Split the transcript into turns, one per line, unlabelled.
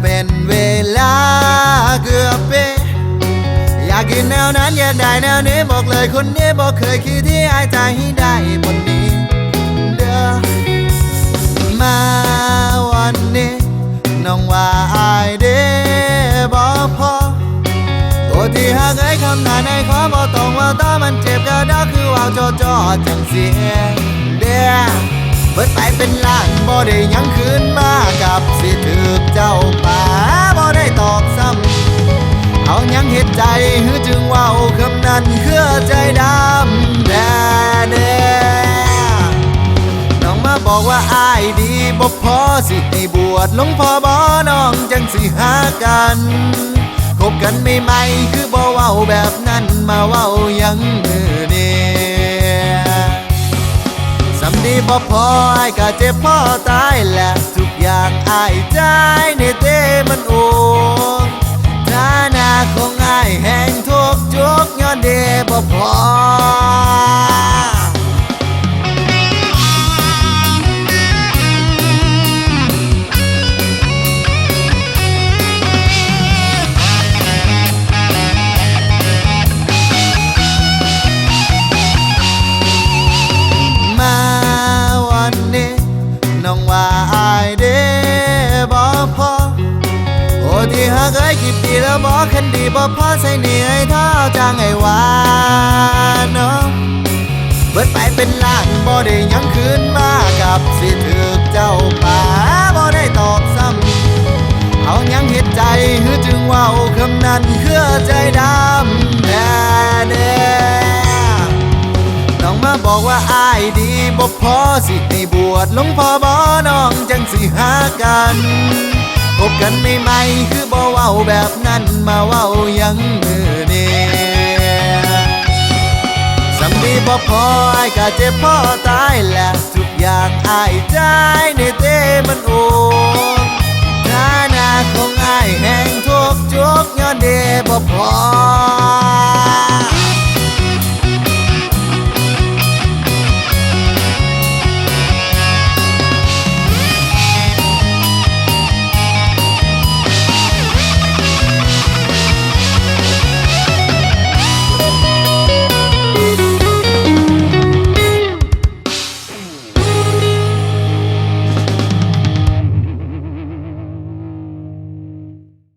เป็นเวลาเกือบปีอยากกินแนวนั้นอยากได้แนวนี้บอกเลยคนนี้บอกเคยคิดที่อายใจให้ได้บนนี้เด้อมาวันนี้น้องว่าอายเด้บอกพอตัวที่หากไอ้คำนานในขอบอกตรงว่าตามันเจ็บกระดาคือว่าวจอจอจังเสียเด้อเบิดไปเป็นล้านบ่ได้ ยังเห็ดใจคือจึงว่าคำนั้นคือใจดำแด่เด้น้องมาบอกว่าอายดีบ่พอสิให้บวชหลวงพ่อบ่น้องจังสิหากันคบกันใหม่คือบ่เว้าแบบนั้นมาเว้ายังมือเนี่ยสำดีบ่พอไอ้ายก็เจ็บพ่อตายและทุกอย่างอายใจในเต้มันโอ บ่พอมาวันนี้น้องว่า หากไอ้กี่ปีแล้วบอกคันดีบ่พอใส่เหนื่อยเท่าจางไอ้วานเนาะเบิดไปเป็นล้านบ่ได้ยังคืนมากับสิถึกเจ้าป่าบ่ได้ตอกซ้ำเอายังเห็ดใจคือจึงว่าคำนั้นเคือใจดำแน่เด้น้องมาบอกว่าอายดีบ่พอสิให้บวชหลวงพ่อบ่น้องจังสิหากัน บกันใหม่ๆคือบ่เว้าแบบนั้นมาเว้ายังมือนี่สำดีบ่พออายก็เจ็บพ่อตายแหละทุกอย่างอายใจในเต้มันโอนฐานะของอายแห่งทุกจุกย้อนเดบ่พอ